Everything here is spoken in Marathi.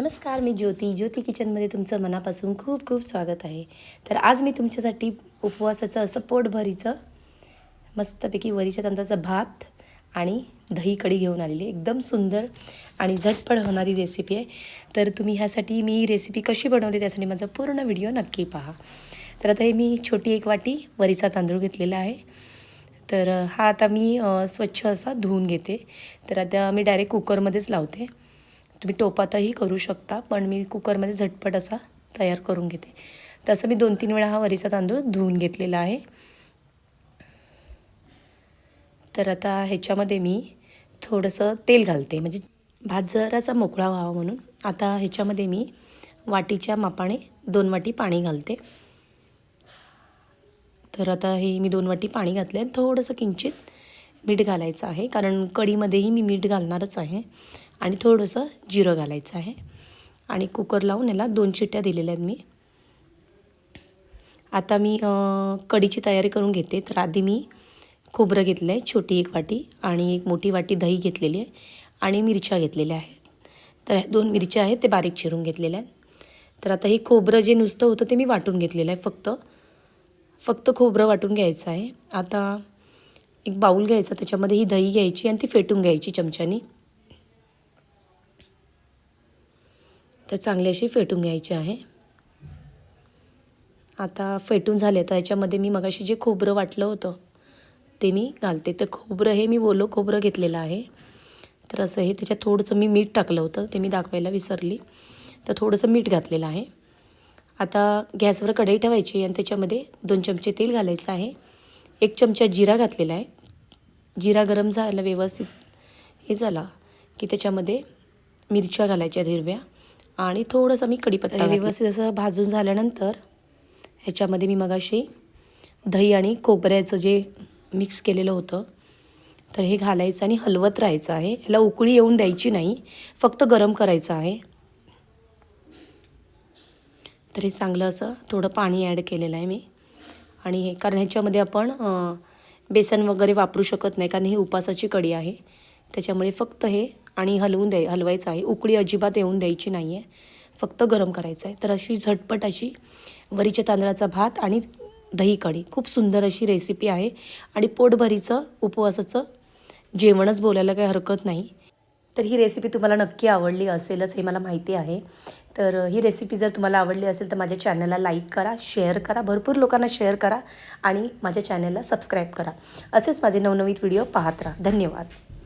नमस्कार मी ज्योती. ज्योती किचनमध्ये तुमचं मनापासून खूप खूप स्वागत आहे. तर आज मी तुमच्यासाठी उपवासाचं असं पोटभरीचं मस्तपैकी वरीच्या तांदळाचा भात आणि दही कढी घेऊन आलेली एकदम सुंदर आणि झटपट होणारी रेसिपी आहे. तर तुम्ही ह्यासाठी मी रेसिपी कशी बनवली त्यासाठी माझा पूर्ण व्हिडिओ नक्की पहा. तर आता हे मी छोटी एक वाटी वरीचा तांदूळ घेतलेला आहे. तर हा आता मी स्वच्छ असा धुवून घेते. तर आता मी डायरेक्ट कुकरमध्येच लावते. तुम्ही टोपातही करू शकता पण मी कुकरमध्ये झटपट असा तयार करून घेते. तसं मी दोन तीन वेळा हा वरीचा तांदूळ धुवून घेतलेला आहे. तर आता ह्याच्यामध्ये मी थोडंसं तेल घालते म्हणजे भात जरासा मोकळा व्हावा म्हणून. आता ह्याच्यामध्ये मी वाटीच्या मापाने दोन वाटी पाणी घालते. तर आता हे मी दोन वाटी पाणी घातलं आहे थोडंसं किंचित मीठ घालायचं आहे कारण कढीमध्येही मी मीठ घालणारच आहे. आणि थोडंसं जिरं घालायचं आहे. आणि कुकर लावून याला दोन चिट्ट्या दिलेल्या आहेत मी. आता मी कढीची तयारी करून घेते. तर आधी मी खोबरं घेतलं आहे छोटी एक वाटी आणि एक मोठी वाटी दही घेतलेली आहे आणि मिरच्या घेतलेल्या आहेत. तर ह्या दोन मिरच्या आहेत ते बारीक चिरून घेतलेल्या आहेत. तर आता हे खोबरं जे नुसतं होतं ते मी वाटून घेतलेलं आहे फक्त. फक्त खोबरं वाटून घ्यायचं आहे. आता एक बाऊल घ्यायचा त्याच्यामध्ये ही दही घ्यायची आणि ती फेटून घ्यायची चमच्यानी. तर चांगली अशी फेटून घ्यायची आहे. आता फेटून झाले तर याच्यामध्ये मी मगाशी जे खोबरं वाटलं होतं ते मी घालते. तर खोबरं हे मी ओलं खोबरं घेतलेलं आहे. तर असं हे त्याच्यात थोडंसं मी मीठ टाकलं होतं ते मी दाखवायला विसरली. तर थोडंसं मीठ घातलेलं आहे. आता गॅसवर कढई ठेवायची आणि त्याच्यामध्ये दोन चमचे तेल घालायचं आहे. एक चमचा जिरा घातलेला आहे. जिरा गरम झाला व्यवस्थित हे झाला की त्याच्यामध्ये मिरच्या घालायच्या हिरव्या. आणि थोडंसं मी कढीपत्ता व्यवस्थित असं भाजून झाल्यानंतर ह्याच्यामध्ये मी मगाशी दही आणि खोबऱ्याचं जे मिक्स केलेलं होतं तर हे घालायचं आणि हलवत राहायचं आहे. याला उकळी येऊन द्यायची नाही फक्त गरम करायचं आहे. तर हे चांगलं असं थोडं पाणी ॲड केलेलं आहे मी. आणि हे कारण ह्याच्यामध्ये आपण बेसन वगैरे वापरू शकत नाही कारण ही उपासाची कढी आहे. त्याच्यामुळे फक्त हे आणि हलवून द्याय हलवायचं आहे. उकळी अजिबात येऊन द्यायची नाही आहे फक्त गरम करायचं आहे. तर अशी झटपट अशी वरीच्या तांदळाचा भात आणि दही कढी. खूप सुंदर अशी रेसिपी आहे. आणि पोटभरीचं उपवासाचं जेवणच बोलायला काही हरकत नाही. तर ही रेसिपी तुम्हाला नक्की आवडली असेलच हे मला माहिती आहे. तर ही रेसिपी जर तुम्हाला आवडली असेल तर माझ्या चॅनलला लाईक करा शेअर करा भरपूर लोकांना शेअर करा आणि माझ्या चॅनलला सबस्क्राईब करा. असेच माझे नवनवीन व्हिडिओ पाहत राहा. धन्यवाद.